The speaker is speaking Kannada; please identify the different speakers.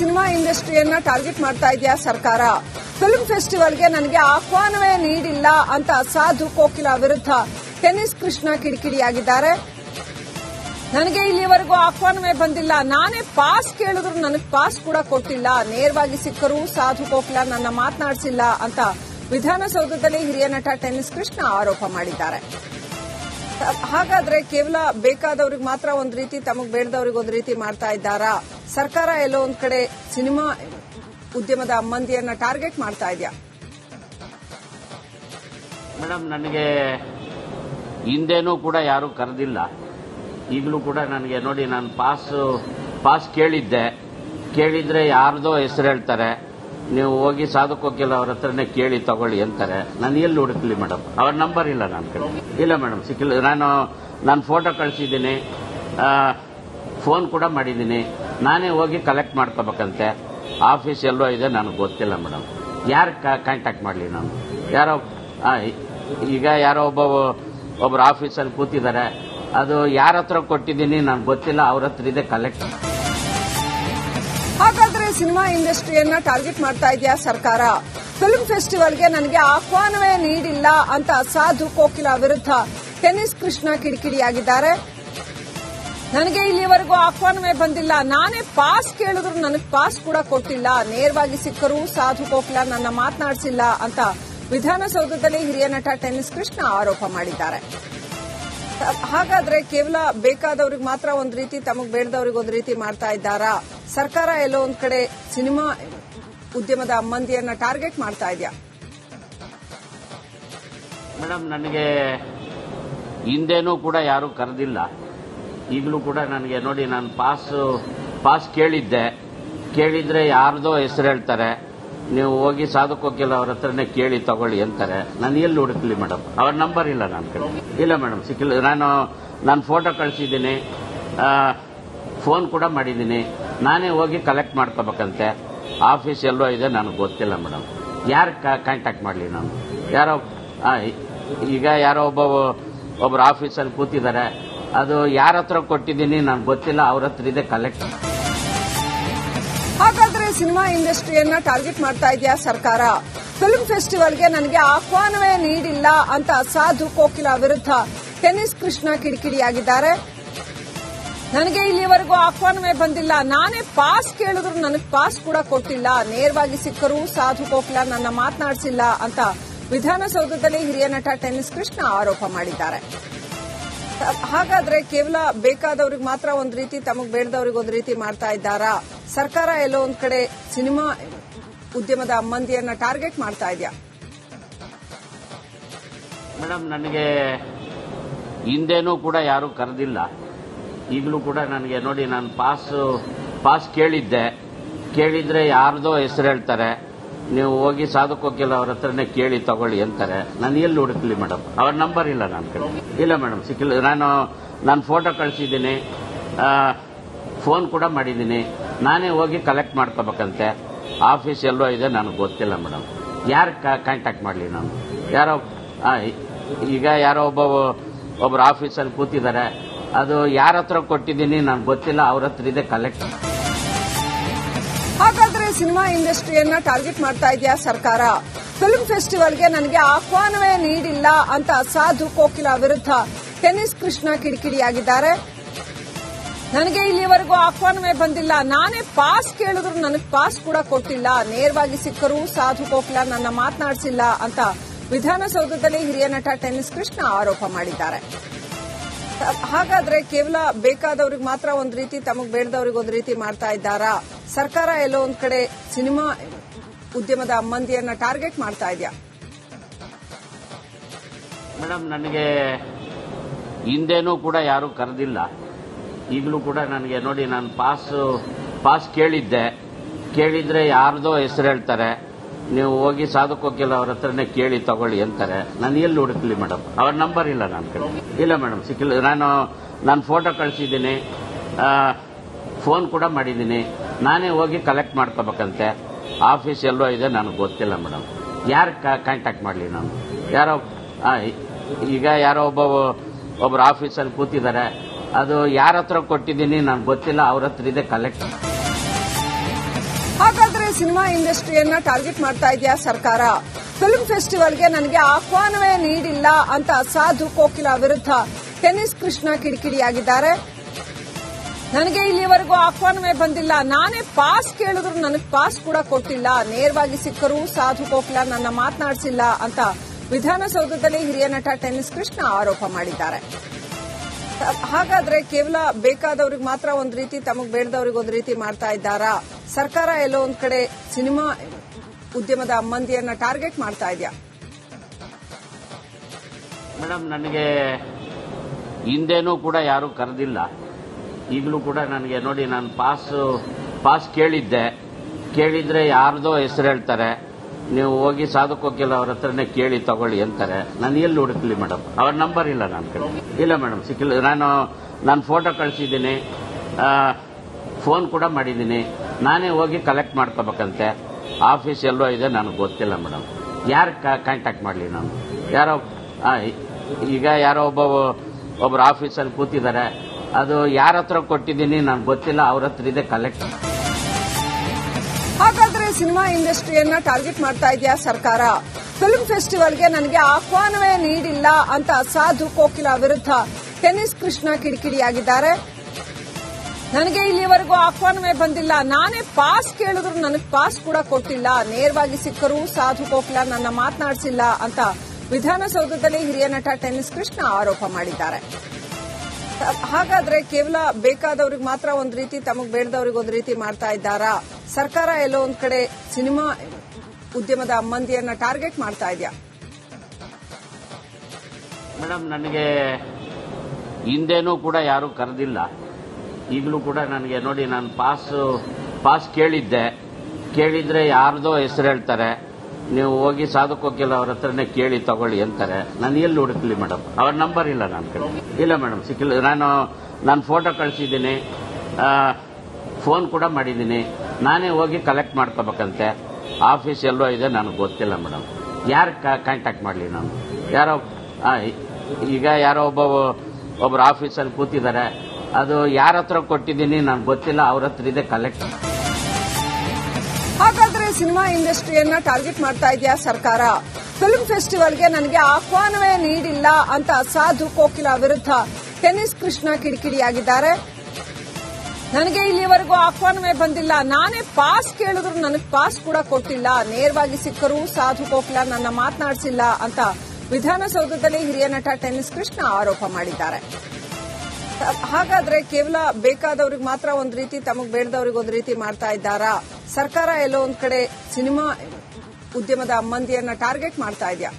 Speaker 1: ಸಿನಿಮಾ ಇಂಡಸ್ಟ್ರಿಯನ್ನ ಟಾರ್ಗೆಟ್ ಮಾಡ್ತಾ ಇದೆಯಾ ಸರ್ಕಾರ? ಫಿಲ್ಮ್ ಫೆಸ್ಟಿವಲ್ಗೆ ನನಗೆ ಆಹ್ವಾನವೇ ನೀಡಿಲ್ಲ ಅಂತ ಸಾಧು ಕೋಕಿಲ ವಿರುದ್ಧ ಟೆನಿಸ್ ಕೃಷ್ಣ ಕಿಡಿಕಿಡಿಯಾಗಿದ್ದಾರೆ. ನನಗೆ ಇಲ್ಲಿವರೆಗೂ ಆಹ್ವಾನವೇ ಬಂದಿಲ್ಲ. ನಾನೇ ಪಾಸ್ ಕೇಳಿದ್ರು ನನಗೆ ಪಾಸ್ ಕೂಡ ಕೊಟ್ಟಿಲ್ಲ. ನೇರವಾಗಿ ಸಿಕ್ಕರು ಸಾಧು ಕೋಕಿಲ ನನ್ನ ಮಾತನಾಡಿಸಿಲ್ಲ ಅಂತ ವಿಧಾನಸೌಧದಲ್ಲಿ ಹಿರಿಯ ನಟ ಟೆನಿಸ್ ಕೃಷ್ಣ ಆರೋಪ ಮಾಡಿದ್ದಾರೆ. ಹಾಗಾದ್ರೆ ಕೇವಲ ಬೇಕಾದವ್ರಿಗೆ ಮಾತ್ರ ಒಂದ್ ರೀತಿ, ತಮಗ್ ಬೇಡದವ್ರಿಗೆ ಒಂದ್ ರೀತಿ ಮಾಡ್ತಾ ಇದ್ದಾರಾ? ಸರ್ಕಾರ ಎಲ್ಲೋ ಒಂದ್ ಕಡೆ ಸಿನಿಮಾ ಉದ್ಯಮದ ಮಂದಿಯನ್ನ ಟಾರ್ಗೆಟ್ ಮಾಡ್ತಾ ಇದೆಯಾ?
Speaker 2: ಮೇಡಮ್, ನನಗೆ ಹಿಂದೆನೂ ಕೂಡ ಯಾರು ಕರೆದಿಲ್ಲ. ಈಗಲೂ ಕೂಡ ನನಗೆ ನೋಡಿ, ನಾನು ಪಾಸ್ ಪಾಸ್ ಕೇಳಿದ್ದೆ. ಕೇಳಿದ್ರೆ ಯಾರ್ದೋ ಹೆಸರು ಹೇಳ್ತಾರೆ. ನೀವು ಹೋಗಿ ಸಾಧು ಕೋಕಿಲ ಅವ್ರ ಹತ್ರನೇ ಕೇಳಿ ತಗೊಳ್ಳಿ ಅಂತಾರೆ. ನಾನು ಎಲ್ಲಿ ಹುಡುಕ್ಲಿ ಮೇಡಮ್? ಅವ್ರ ನಂಬರ್ ಇಲ್ಲ ನನ್ನ ಕಡೆ. ಇಲ್ಲ ಮೇಡಮ್, ಸಿಕ್ಕಿಲ್ಲ. ನಾನು ನಾನು ಫೋಟೋ ಕಳಿಸಿದ್ದೀನಿ. ಫೋನ್ ಕೂಡ ಮಾಡಿದ್ದೀನಿ. ನಾನೇ ಹೋಗಿ ಕಲೆಕ್ಟ್ ಮಾಡ್ಕೋಬೇಕಂತೆ. ಆಫೀಸ್ ಎಲ್ಲೋ ಇದೆ, ನನಗೆ ಗೊತ್ತಿಲ್ಲ ಮೇಡಮ್. ಯಾರು ಕಾಂಟ್ಯಾಕ್ಟ್ ಮಾಡಲಿ ನಾನು? ಯಾರೋ ಈಗ ಯಾರೋ ಒಬ್ಬ ಒಬ್ಬರು ಆಫೀಸಲ್ಲಿ ಕೂತಿದ್ದಾರೆ. ಅದು ಯಾರ ಹತ್ರ ಕೊಟ್ಟಿದ್ದೀನಿ ನನಗೆ ಗೊತ್ತಿಲ್ಲ. ಅವ್ರ ಹತ್ರ ಇದೆ ಕಲೆಕ್ಟ್
Speaker 1: ಸಿನಿಮಾ ಇಂಡಸ್ಟ್ರಿಯನ್ನ ಟಾರ್ಗೆಟ್ ಮಾಡ್ತಾ ಇದೆಯಾ ಸರ್ಕಾರ? ಫಿಲ್ಮ್ ಫೆಸ್ಟಿವಲ್ಗೆ ನನಗೆ ಆಹ್ವಾನವೇ ನೀಡಿಲ್ಲ ಅಂತ ಸಾಧು ಕೋಕಿಲ ವಿರುದ್ಧ ಟೆನಿಸ್ ಕೃಷ್ಣ ಕಿಡಿಕಿಡಿಯಾಗಿದ್ದಾರೆ. ನನಗೆ ಇಲ್ಲಿವರೆಗೂ ಆಹ್ವಾನವೇ ಬಂದಿಲ್ಲ. ನಾನೇ ಪಾಸ್ ಕೇಳಿದ್ರು ನನಗೆ ಪಾಸ್ ಕೂಡ ಕೊಟ್ಟಿಲ್ಲ. ನೇರವಾಗಿ ಸಿಕ್ಕರು ಸಾಧು ಕೋಕಿಲ ನನ್ನ ಮಾತನಾಡಿಸಿಲ್ಲ ಅಂತ ವಿಧಾನಸೌಧದಲ್ಲಿ ಹಿರಿಯ ನಟ ಟೆನಿಸ್ ಕೃಷ್ಣ ಆರೋಪ ಮಾಡಿದ್ದಾರೆ. ಹಾಗಾದ್ರೆ ಕೇವಲ ಬೇಕಾದವ್ರಿಗೆ ಮಾತ್ರ ಒಂದ್ ರೀತಿ, ತಮಗ್ ಬೇಡದವ್ರಿಗೆ ಒಂದ್ ರೀತಿ ಮಾಡ್ತಾ ಇದ್ದಾರಾ? ಸರ್ಕಾರ ಎಲ್ಲೋ ಒಂದ್ ಕಡೆ ಸಿನಿಮಾ ಉದ್ಯಮದ ಮಂದಿಯನ್ನ ಟಾರ್ಗೆಟ್ ಮಾಡ್ತಾ ಇದೆಯಾ?
Speaker 2: ಮೇಡಮ್, ನನಗೆ ಹಿಂದೆನೂ ಕೂಡ ಯಾರು ಕರೆದಿಲ್ಲ. ಈಗಲೂ ಕೂಡ ನನಗೆ ನೋಡಿ, ನಾನು ಪಾಸ್ ಪಾಸ್ ಕೇಳಿದ್ದೆ. ಕೇಳಿದ್ರೆ ಯಾರ್ದೋ ಹೆಸರು ಹೇಳ್ತಾರೆ. ನೀವು ಹೋಗಿ ಸಾಧು ಕೋಕಿಲ ಅವ್ರ ಹತ್ರನೇ ಕೇಳಿ ತಗೊಳ್ಳಿ ಅಂತಾರೆ. ನಾನು ಎಲ್ಲಿ ಹುಡುಕ್ಲಿ ಮೇಡಮ್? ಅವ್ರ ನಂಬರ್ ಇಲ್ಲ ನನ್ನ ಕಡೆ. ಇಲ್ಲ ಮೇಡಮ್, ಸಿಕ್ಕಿಲ್ಲ. ನಾನು ನಾನು ಫೋಟೋ ಕಳಿಸಿದ್ದೀನಿ. ಫೋನ್ ಕೂಡ ಮಾಡಿದ್ದೀನಿ. ನಾನೇ ಹೋಗಿ ಕಲೆಕ್ಟ್ ಮಾಡ್ಕೋಬೇಕಂತೆ. ಆಫೀಸ್ ಎಲ್ಲೋ ಇದೆ, ನನಗೆ ಗೊತ್ತಿಲ್ಲ ಮೇಡಮ್. ಯಾರು ಕಾಂಟ್ಯಾಕ್ಟ್ ಮಾಡಲಿ ನಾನು? ಯಾರೋ ಈಗ ಯಾರೋ ಒಬ್ಬ ಒಬ್ಬರು ಆಫೀಸಲ್ಲಿ ಕೂತಿದ್ದಾರೆ. ಅದು ಯಾರ ಹತ್ರ ಕೊಟ್ಟಿದ್ದೀನಿ ನನಗೆ ಗೊತ್ತಿಲ್ಲ. ಅವ್ರ ಹತ್ರ ಇದೆ ಕಲೆಕ್ಟ್
Speaker 1: ಸಿನಿಮಾ ಇಂಡಸ್ಟ್ರಿಯನ್ನ ಟಾರ್ಗೆಟ್ ಮಾಡ್ತಾ ಇದೆಯಾ ಸರ್ಕಾರ? ಫಿಲ್ಮ್ ಫೆಸ್ಟಿವಲ್ಗೆ ನನಗೆ ಆಹ್ವಾನವೇ ನೀಡಿಲ್ಲ ಅಂತ ಸಾಧು ಕೋಕಿಲ ವಿರುದ್ಧ ಟೆನಿಸ್ ಕೃಷ್ಣ ಕಿಡಿಕಿಡಿಯಾಗಿದ್ದಾರೆ. ನನಗೆ ಇಲ್ಲಿವರೆಗೂ ಆಹ್ವಾನವೇ ಬಂದಿಲ್ಲ. ನಾನೇ ಪಾಸ್ ಕೇಳಿದ್ರು ನನಗೆ ಪಾಸ್ ಕೂಡ ಕೊಟ್ಟಿಲ್ಲ. ನೇರವಾಗಿ ಸಿಕ್ಕರು ಸಾಧು ಕೋಕಿಲ ನನ್ನ ಮಾತನಾಡಿಸಿಲ್ಲ ಅಂತ ವಿಧಾನಸೌಧದಲ್ಲಿ ಹಿರಿಯ ನಟ ಟೆನಿಸ್ ಕೃಷ್ಣ ಆರೋಪ ಮಾಡಿದ್ದಾರೆ. ಹಾಗಾದ್ರೆ ಕೇವಲ ಬೇಕಾದವ್ರಿಗೆ ಮಾತ್ರ ಒಂದ್ ರೀತಿ, ತಮಗ್ ಬೇಡದವ್ರಿಗೆ ಒಂದ್ ರೀತಿ ಮಾಡ್ತಾ ಇದ್ದಾರಾ? ಸರ್ಕಾರ ಎಲ್ಲೋ ಒಂದ್ ಕಡೆ ಸಿನಿಮಾ ಉದ್ಯಮದ ಮಂದಿಯನ್ನ ಟಾರ್ಗೆಟ್ ಮಾಡ್ತಾ ಇದೆಯಾ?
Speaker 2: ಮೇಡಮ್, ನನಗೆ ಹಿಂದೆನೂ ಕೂಡ ಯಾರು ಕರೆದಿಲ್ಲ. ಈಗಲೂ ಕೂಡ ನನಗೆ ನೋಡಿ, ನಾನು ಪಾಸ್ ಪಾಸ್ ಕೇಳಿದ್ದೆ. ಕೇಳಿದ್ರೆ ಯಾರ್ದೋ ಹೆಸರು ಹೇಳ್ತಾರೆ. ನೀವು ಹೋಗಿ ಸಾಧು ಕೋಕಿಲ ಅವ್ರ ಹತ್ರನೇ ಕೇಳಿ ತಗೊಳ್ಳಿ ಅಂತಾರೆ. ನಾನು ಎಲ್ಲಿ ಹುಡುಕ್ಲಿ ಮೇಡಮ್? ಅವ್ರ ನಂಬರ್ ಇಲ್ಲ ನನ್ನ ಕಡೆ. ಇಲ್ಲ ಮೇಡಮ್, ಸಿಕ್ಕಿಲ್ಲ. ನಾನು ನಾನು ಫೋಟೋ ಕಳಿಸಿದ್ದೀನಿ. ಫೋನ್ ಕೂಡ ಮಾಡಿದ್ದೀನಿ. ನಾನೇ ಹೋಗಿ ಕಲೆಕ್ಟ್ ಮಾಡ್ಕೋಬೇಕಂತೆ. ಆಫೀಸ್ ಎಲ್ಲೋ ಇದೆ, ನನಗೆ ಗೊತ್ತಿಲ್ಲ ಮೇಡಮ್. ಯಾರು ಕಾಂಟ್ಯಾಕ್ಟ್ ಮಾಡಲಿ ನಾನು? ಯಾರೋ ಈಗ ಯಾರೋ ಒಬ್ಬ ಒಬ್ಬರು ಆಫೀಸಲ್ಲಿ ಕೂತಿದ್ದಾರೆ. ಅದು ಯಾರ ಹತ್ರ ಕೊಟ್ಟಿದ್ದೀನಿ ನನಗೆ ಗೊತ್ತಿಲ್ಲ. ಅವ್ರ ಹತ್ರ ಇದೆ ಕಲೆಕ್ಟ್
Speaker 1: ಸಿನಿಮಾ ಇಂಡಸ್ಟ್ರಿಯನ್ನ ಟಾರ್ಗೆಟ್ ಮಾಡ್ತಾ ಇದೆಯಾ ಸರ್ಕಾರ? ಫಿಲ್ಮ್ ಫೆಸ್ಟಿವಲ್ಗೆ ನನಗೆ ಆಹ್ವಾನವೇ ನೀಡಿಲ್ಲ ಅಂತ ಸಾಧು ಕೋಕಿಲ ವಿರುದ್ಧ ಟೆನಿಸ್ ಕೃಷ್ಣ ಕಿಡಿಕಿಡಿಯಾಗಿದ್ದಾರೆ. ನನಗೆ ಇಲ್ಲಿವರೆಗೂ ಆಹ್ವಾನವೇ ಬಂದಿಲ್ಲ. ನಾನೇ ಪಾಸ್ ಕೇಳಿದ್ರು ನನಗೆ ಪಾಸ್ ಕೂಡ ಕೊಟ್ಟಿಲ್ಲ. ನೇರವಾಗಿ ಸಿಕ್ಕರು ಸಾಧು ಕೋಕಿಲ ನನ್ನ ಮಾತನಾಡಿಸಿಲ್ಲ ಅಂತ ವಿಧಾನಸೌಧದಲ್ಲಿ ಹಿರಿಯ ನಟ ಟೆನಿಸ್ ಕೃಷ್ಣ ಆರೋಪ ಮಾಡಿದ್ದಾರೆ. ಹಾಗಾದ್ರೆ ಕೇವಲ ಬೇಕಾದವ್ರಿಗೆ ಮಾತ್ರ ಒಂದ್ ರೀತಿ, ತಮಗ್ ಬೇಡದವ್ರಿಗೆ ಒಂದ್ ರೀತಿ ಮಾಡ್ತಾ ಇದ್ದಾರಾ? ಸರ್ಕಾರ ಎಲ್ಲೋ ಒಂದ್ ಕಡೆ ಸಿನಿಮಾ ಉದ್ಯಮದ ಮಂದಿಯನ್ನ ಟಾರ್ಗೆಟ್ ಮಾಡ್ತಾ ಇದೆಯಾ?
Speaker 2: ಮೇಡಮ್, ನನಗೆ ಹಿಂದೆನೂ ಕೂಡ ಯಾರು ಕರೆದಿಲ್ಲ. ಈಗಲೂ ಕೂಡ ನನಗೆ ನೋಡಿ, ನಾನು ಪಾಸ್ ಪಾಸ್ ಕೇಳಿದ್ದೆ. ಕೇಳಿದ್ರೆ ಯಾರ್ದೋ ಹೆಸರು ಹೇಳ್ತಾರೆ. ನೀವು ಹೋಗಿ ಸಾಧು ಕೋಕಿಲ ಅವ್ರ ಹತ್ರನೇ ಕೇಳಿ ತಗೊಳ್ಳಿ ಅಂತಾರೆ. ನಾನು ಎಲ್ಲಿ ಹುಡುಕ್ಲಿ ಮೇಡಮ್? ಅವ್ರ ನಂಬರ್ ಇಲ್ಲ ನನ್ನ ಕಡೆ. ಇಲ್ಲ ಮೇಡಮ್, ಸಿಕ್ಕಿಲ್ಲ. ನಾನು ನಾನು ಫೋಟೋ ಕಳಿಸಿದ್ದೀನಿ. ಫೋನ್ ಕೂಡ ಮಾಡಿದ್ದೀನಿ. ನಾನೇ ಹೋಗಿ ಕಲೆಕ್ಟ್ ಮಾಡ್ಕೋಬೇಕಂತೆ. ಆಫೀಸ್ ಎಲ್ಲೋ ಇದೆ, ನನಗೆ ಗೊತ್ತಿಲ್ಲ ಮೇಡಮ್. ಯಾರು ಕಾಂಟ್ಯಾಕ್ಟ್ ಮಾಡಲಿ ನಾನು? ಯಾರೋ ಈಗ ಯಾರೋ ಒಬ್ಬ ಒಬ್ಬರು ಆಫೀಸಲ್ಲಿ ಕೂತಿದ್ದಾರೆ. ಅದು ಯಾರ ಹತ್ರ ಕೊಟ್ಟಿದ್ದೀನಿ ನನಗೆ ಗೊತ್ತಿಲ್ಲ. ಅವ್ರ ಹತ್ರ ಇದೆ ಕಲೆಕ್ಟ್
Speaker 1: ಸಿನಿಮಾ ಇಂಡಸ್ಟ್ರಿಯನ್ನ ಟಾರ್ಗೆಟ್ ಮಾಡ್ತಾ ಇದೆಯಾ ಸರ್ಕಾರ? ಫಿಲ್ಮ್ ಫೆಸ್ಟಿವಲ್ಗೆ ನನಗೆ ಆಹ್ವಾನವೇ ನೀಡಿಲ್ಲ ಅಂತ ಸಾಧು ಕೋಕಿಲ ವಿರುದ್ಧ ಟೆನಿಸ್ ಕೃಷ್ಣ ಕಿಡಿಕಿಡಿಯಾಗಿದ್ದಾರೆ. ನನಗೆ ಇಲ್ಲಿವರೆಗೂ ಆಹ್ವಾನವೇ ಬಂದಿಲ್ಲ. ನಾನೇ ಪಾಸ್ ಕೇಳಿದ್ರು ನನಗೆ ಪಾಸ್ ಕೂಡ ಕೊಟ್ಟಿಲ್ಲ. ನೇರವಾಗಿ ಸಿಕ್ಕರು ಸಾಧು ಕೋಕಿಲ ನನ್ನ ಮಾತನಾಡಿಸಿಲ್ಲ ಅಂತ ವಿಧಾನಸೌಧದಲ್ಲಿ ಹಿರಿಯ ನಟ ಟೆನಿಸ್ ಕೃಷ್ಣ ಆರೋಪ ಮಾಡಿದ್ದಾರೆ. ಹಾಗಾದ್ರೆ ಕೇವಲ ಬೇಕಾದವ್ರಿಗೆ ಮಾತ್ರ ಒಂದು ರೀತಿ, ತಮಗೆ ಬೇಡದವ್ರಿಗೆ ಒಂದು ರೀತಿ ಮಾಡ್ತಾ ಇದ್ದಾರಾ? ಸರ್ಕಾರ ಎಲ್ಲೋ ಒಂದ್ ಕಡೆ ಸಿನಿಮಾ ಉದ್ಯಮದ ಮಂದಿಯನ್ನ ಟಾರ್ಗೆಟ್ ಮಾಡ್ತಾ ಇದೆಯಾ?
Speaker 2: ಮೇಡಮ್, ನನಗೆ ಹಿಂದೆನೂ ಕೂಡ ಯಾರೂ ಕರೆದಿಲ್ಲ. ಈಗಲೂ ಕೂಡ ನನಗೆ ನೋಡಿ ನಾನು ಪಾಸ್ ಪಾಸ್ ಕೇಳಿದ್ದೆ. ಕೇಳಿದ್ರೆ ಯಾರ್ದೋ ಹೆಸರು ಹೇಳ್ತಾರೆ. ನೀವು ಹೋಗಿ ಸಾಧು ಕೋಕಿಲ ಅವ್ರ ಹತ್ರನೇ ಕೇಳಿ ತಗೊಳ್ಳಿ ಅಂತಾರೆ. ನಾನು ಎಲ್ಲಿ ಹುಡುಕ್ಲಿ ಮೇಡಮ್? ಅವ್ರ ನಂಬರ್ ಇಲ್ಲ ನನ್ನ ಕಡೆ. ಇಲ್ಲ ಮೇಡಮ್, ಸಿಕ್ಕಿಲ್ಲ. ನಾನು ನಾನು ಫೋಟೋ ಕಳಿಸಿದ್ದೀನಿ. ಫೋನ್ ಕೂಡ ಮಾಡಿದ್ದೀನಿ. ನಾನೇ ಹೋಗಿ ಕಲೆಕ್ಟ್ ಮಾಡ್ಕೋಬೇಕಂತೆ. ಆಫೀಸ್ ಎಲ್ಲೋ ಇದೆ, ನನಗೆ ಗೊತ್ತಿಲ್ಲ ಮೇಡಮ್ ಯಾರು ಕಾಂಟ್ಯಾಕ್ಟ್ ಮಾಡಲಿ ನಾನು? ಯಾರೋ ಈಗ ಯಾರೋ ಒಬ್ಬ ಒಬ್ಬರು ಆಫೀಸಲ್ಲಿ ಕೂತಿದ್ದಾರೆ. ಅದು ಯಾರ ಹತ್ರ ಕೊಟ್ಟಿದ್ದೀನಿ ನನಗೆ ಗೊತ್ತಿಲ್ಲ, ಅವ್ರ ಹತ್ರ ಇದೆ ಕಲೆಕ್ಟ್
Speaker 1: ಹಾಗಾದ್ರೆ ಸಿನಿಮಾ ಇಂಡಸ್ಟ್ರಿಯನ್ನ ಟಾರ್ಗೆಟ್ ಮಾಡ್ತಾ ಇದೆಯಾ ಸರ್ಕಾರ? ಫಿಲ್ಮ್ ಫೆಸ್ಟಿವಲ್ಗೆ ನನಗೆ ಆಹ್ವಾನವೇ ನೀಡಿಲ್ಲ ಅಂತ ಸಾಧು ಕೋಕಿಲ ವಿರುದ್ಧ ಟೆನಿಸ್ ಕೃಷ್ಣ ಕಿಡಿಕಿಡಿಯಾಗಿದ್ದಾರೆ. ನನಗೆ ಇಲ್ಲಿವರೆಗೂ ಆಹ್ವಾನವೇ ಬಂದಿಲ್ಲ. ನಾನೇ ಪಾಸ್ ಕೇಳಿದ್ರು ನನಗೆ ಪಾಸ್ ಕೂಡ ಕೊಟ್ಟಿಲ್ಲ. ನೇರವಾಗಿ ಸಿಕ್ಕರು, ಸಾಧು ಕೋಕಿಲ ನನ್ನ ಮಾತನಾಡಿಸಿಲ್ಲ ಅಂತ ವಿಧಾನಸೌಧದಲ್ಲಿ ಹಿರಿಯ ನಟ ಟೆನ್ನಿಸ್ ಕೃಷ್ಣ ಆರೋಪ ಮಾಡಿದ್ದಾರೆ. ಹಾಗಾದ್ರೆ ಕೇವಲ ಬೇಕಾದವ್ರಿಗೆ ಮಾತ್ರ ಒಂದ್ ರೀತಿ, ತಮಗ್ ಬೇಡದವ್ರಿಗೆ ಒಂದ್ ರೀತಿ ಮಾಡ್ತಾ ಇದ್ದಾರಾ? ಸರ್ಕಾರ ಎಲ್ಲೋ ಒಂದ್ ಕಡೆ ಸಿನಿಮಾ ಉದ್ಯಮದ ಮಂದಿಯನ್ನ ಟಾರ್ಗೆಟ್ ಮಾಡ್ತಾ ಇದೆಯಾ?
Speaker 2: ಮೇಡಮ್ ನನಗೆ ಹಿಂದೆನೂ ಕೂಡ ಯಾರು ಕರೆದಿಲ್ಲ. ಈಗಲೂ ಕೂಡ ನನಗೆ ನೋಡಿ ನಾನು ಪಾಸ್ ಪಾಸ್ ಕೇಳಿದ್ದೆ. ಕೇಳಿದ್ರೆ ಯಾರ್ದೋ ಹೆಸರು ಹೇಳ್ತಾರೆ. ನೀವು ಹೋಗಿ ಸಾಧು ಕೋಕಿಲ ಅವ್ರ ಹತ್ರನೇ ಕೇಳಿ ತಗೊಳ್ಳಿ ಅಂತಾರೆ. ನಾನು ಎಲ್ಲಿ ಹುಡುಕ್ಲಿ ಮೇಡಮ್? ಅವ್ರ ನಂಬರ್ ಇಲ್ಲ ನನ್ನ ಕಡೆ. ಇಲ್ಲ ಮೇಡಮ್, ಸಿಕ್ಕಿಲ್ಲ. ನಾನು ನಾನು ಫೋಟೋ ಕಳಿಸಿದ್ದೀನಿ. ಫೋನ್ ಕೂಡ ಮಾಡಿದ್ದೀನಿ. ನಾನೇ ಹೋಗಿ ಕಲೆಕ್ಟ್ ಮಾಡ್ಕೋಬೇಕಂತೆ. ಆಫೀಸ್ ಎಲ್ಲೋ ಇದೆ, ನನಗೆ ಗೊತ್ತಿಲ್ಲ ಮೇಡಮ್. ಯಾರು ಕಾಂಟ್ಯಾಕ್ಟ್ ಮಾಡಲಿ ನಾನು? ಯಾರೋ ಈಗ ಯಾರೋ ಒಬ್ಬ ಒಬ್ಬರು ಆಫೀಸಲ್ಲಿ ಕೂತಿದ್ದಾರೆ. ಅದು ಯಾರ ಹತ್ರ ಕೊಟ್ಟಿದ್ದೀನಿ ನನಗೆ ಗೊತ್ತಿಲ್ಲ, ಅವ್ರ ಹತ್ರ ಇದೆ ಕಲೆಕ್ಟ್
Speaker 1: ಹಾಗಾದ್ರೆ ಸಿನಿಮಾ ಇಂಡಸ್ಟ್ರಿಯನ್ನ ಟಾರ್ಗೆಟ್ ಮಾಡ್ತಾ ಇದೆಯಾ ಸರ್ಕಾರ? ಫಿಲ್ಮ್ ಫೆಸ್ಟಿವಲ್ಗೆ ನನಗೆ ಆಹ್ವಾನವೇ ನೀಡಿಲ್ಲ ಅಂತ ಸಾಧು ಕೋಕಿಲ ವಿರುದ್ಧ ಟೆನಿಸ್ ಕೃಷ್ಣ ಕಿಡಿಕಿಡಿಯಾಗಿದ್ದಾರೆ. ನನಗೆ ಇಲ್ಲಿವರೆಗೂ ಆಹ್ವಾನವೇ ಬಂದಿಲ್ಲ. ನಾನೇ ಪಾಸ್ ಕೇಳಿದ್ರು ನನಗೆ ಪಾಸ್ ಕೂಡ ಕೊಟ್ಟಿಲ್ಲ. ನೇರವಾಗಿ ಸಿಕ್ಕರು ಸಾಧು ಕೋಕಿಲ ನನ್ನ ಮಾತನಾಡಿಸಿಲ್ಲ ಅಂತ ವಿಧಾನಸೌಧದಲ್ಲಿ ಹಿರಿಯ ನಟ ಟೆನ್ನಿಸ್ ಕೃಷ್ಣ ಆರೋಪ ಮಾಡಿದ್ದಾರೆ. ಹಾಗಾದ್ರೆ ಕೇವಲ ಬೇಕಾದವ್ರಿಗೆ ಮಾತ್ರ ಒಂದ್ ರೀತಿ, ತಮಗ್ ಬೇಡದವ್ರಿಗೆ ಒಂದ್ ರೀತಿ ಮಾಡ್ತಾ ಇದ್ದಾರಾ? ಸರ್ಕಾರ ಎಲ್ಲೋ ಒಂದ್ ಕಡೆ ಸಿನಿಮಾ ಉದ್ಯಮದ ಮಂದಿಯನ್ನ ಟಾರ್ಗೆಟ್ ಮಾಡ್ತಾ ಇದೆಯಾ?